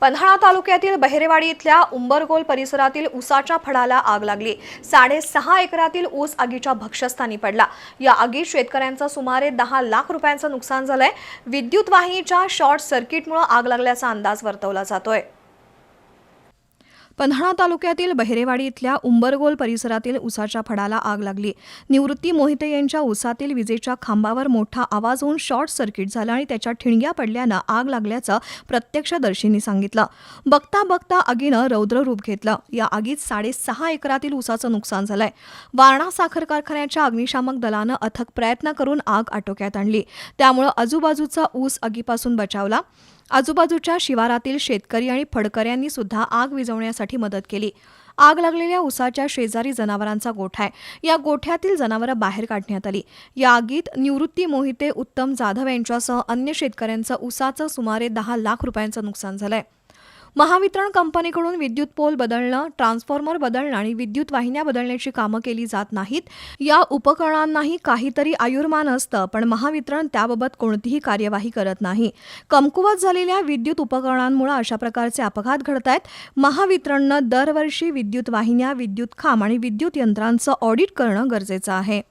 पन्हाळा तालुक्यातील बहिरेवाडी इथल्या उंबरगोल परिसरातील ऊसाच्या फडाला आग लागली. साडेसहा एकरातील ऊस आगीच्या भक्षस्थानी पडला. या आगीत शेतकऱ्यांचं सुमारे दहा लाख रुपयांचं नुकसान झालंय. विद्युत वाहिनीच्या शॉर्ट सर्किटमुळे आग लागल्याचा अंदाज वर्तवला जातोय. पन्हाळा तालुक्यातील बहिरेवाडी इथल्या उंबरगोल परिसरातील उसाच्या फडाला आग लागली. निवृत्ती मोहिते यांच्या उसातील विजेच्या खांबावर मोठा आवाज होऊन शॉर्ट सर्किट झाला आणि त्याच्या ठिणग्या पडल्यानं आग लागल्याचं प्रत्यक्षदर्शींनी सांगितलं. बघता बघता आगीनं रौद्र रूप घेतलं. या आगीत साडेसहा एकरातील उसाचं नुकसान झालंय. वारणा साखर कारखान्याच्या अग्निशामक दलानं अथक प्रयत्न करून आग आटोक्यात आणली. त्यामुळं आजूबाजूचा ऊस आगीपासून बचावला. आजूबाजूच्या शिवारातील शेतकरी आणि फडकऱ्यांनी सुद्धा आग विझवण्यासाठी मदत केली. आग लागलेल्या उसाच्या शेजारी जनावरांचा गोठा आहे. या गोठ्यातील जनावरं बाहेर काढण्यात आली. या आगीत निवृत्ती मोहिते उत्तम जाधव यांच्यासह अन्य शेतकऱ्यांचं उसाचं सुमारे दहा लाख रुपयांचं नुकसान झालंय. महावितरण कंपनीकडून विद्युत पोल बदलणं ट्रान्सफॉर्मर बदलणं आणि विद्युत वाहिन्या बदलण्याची कामं केली जात नाहीत. या उपकरणांनाही काहीतरी आयुर्मान असतं पण महावितरण त्याबाबत कोणतीही कार्यवाही करत नाही. कमकुवत झालेल्या विद्युत उपकरणांमुळे अशा प्रकारचे अपघात घडत आहेत महावितरणनं दरवर्षी विद्युत वाहिन्या विद्युत खांब आणि विद्युत यंत्रांचं ऑडिट करणं गरजेचं आहे.